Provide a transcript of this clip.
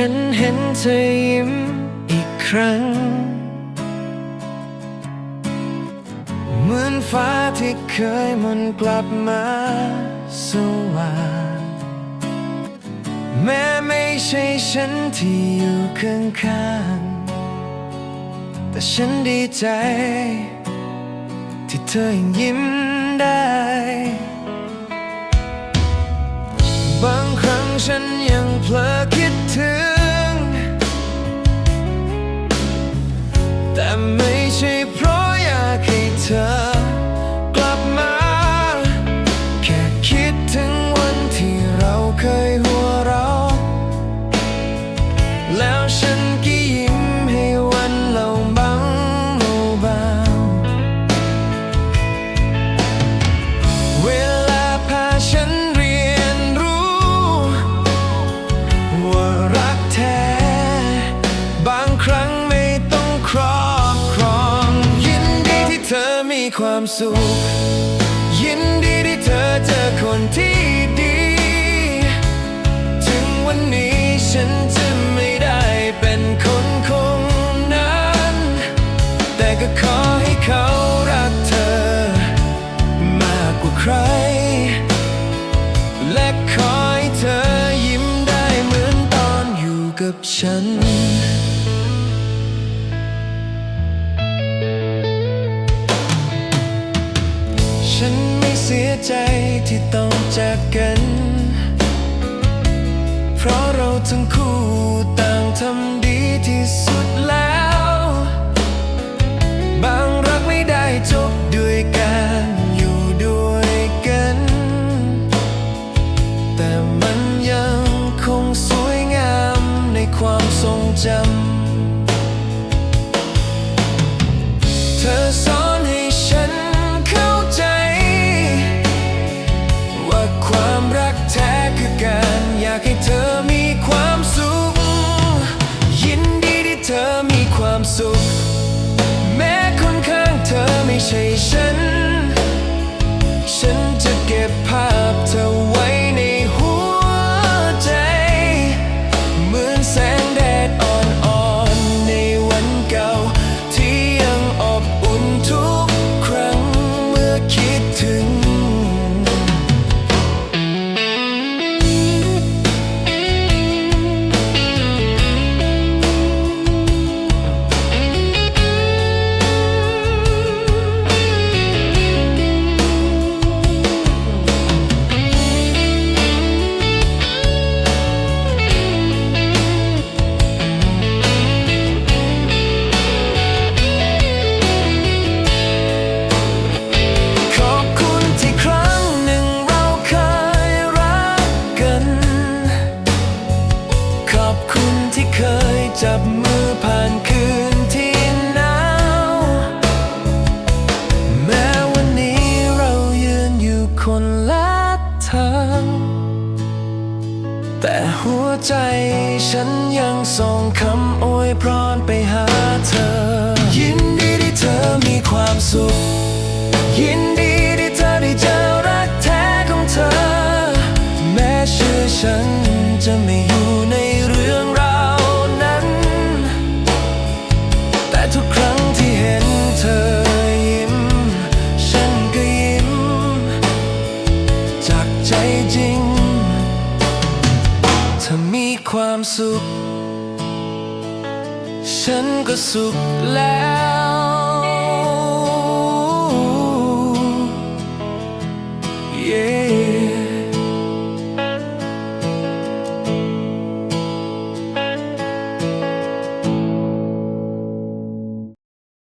ฉันเห็นเธอยิ้มอีกครั้ง เหมือนฟ้าที่เคยหมันกลับมาสว่างแม้ไม่ใช่ฉันที่อยู่ข้างๆแต่ฉันดีใจ ที่เธอยังยิ้มได้ บางครั้งฉันยังเพลอคิดถึง ความสุข ยินดีที่เธอเจอคนที่ดี ถึงวันนี้ฉันจะไม่ได้เป็นคนคงนั้น แต่ก็ขอให้เขารักเธอ มากกว่าใคร และขอให้เธอยิ้มได้เหมือนตอนอยู่กับฉันฉัน ใจที่ต้องจากกัน เพราะเราทั้งคู่ต่างทำดีที่สุดแล้ว บางรักไม่ได้จบด้วยการอยู่ด้วยกัน แต่มันยังคงสวยงามในความทรงจำ เธอสอน เก็บภา แต่หัวใจฉันยังส่งคำอวยพรไปหาเธอ ยินดีที่เธอ ความสุข ฉันก็สุขแล้ว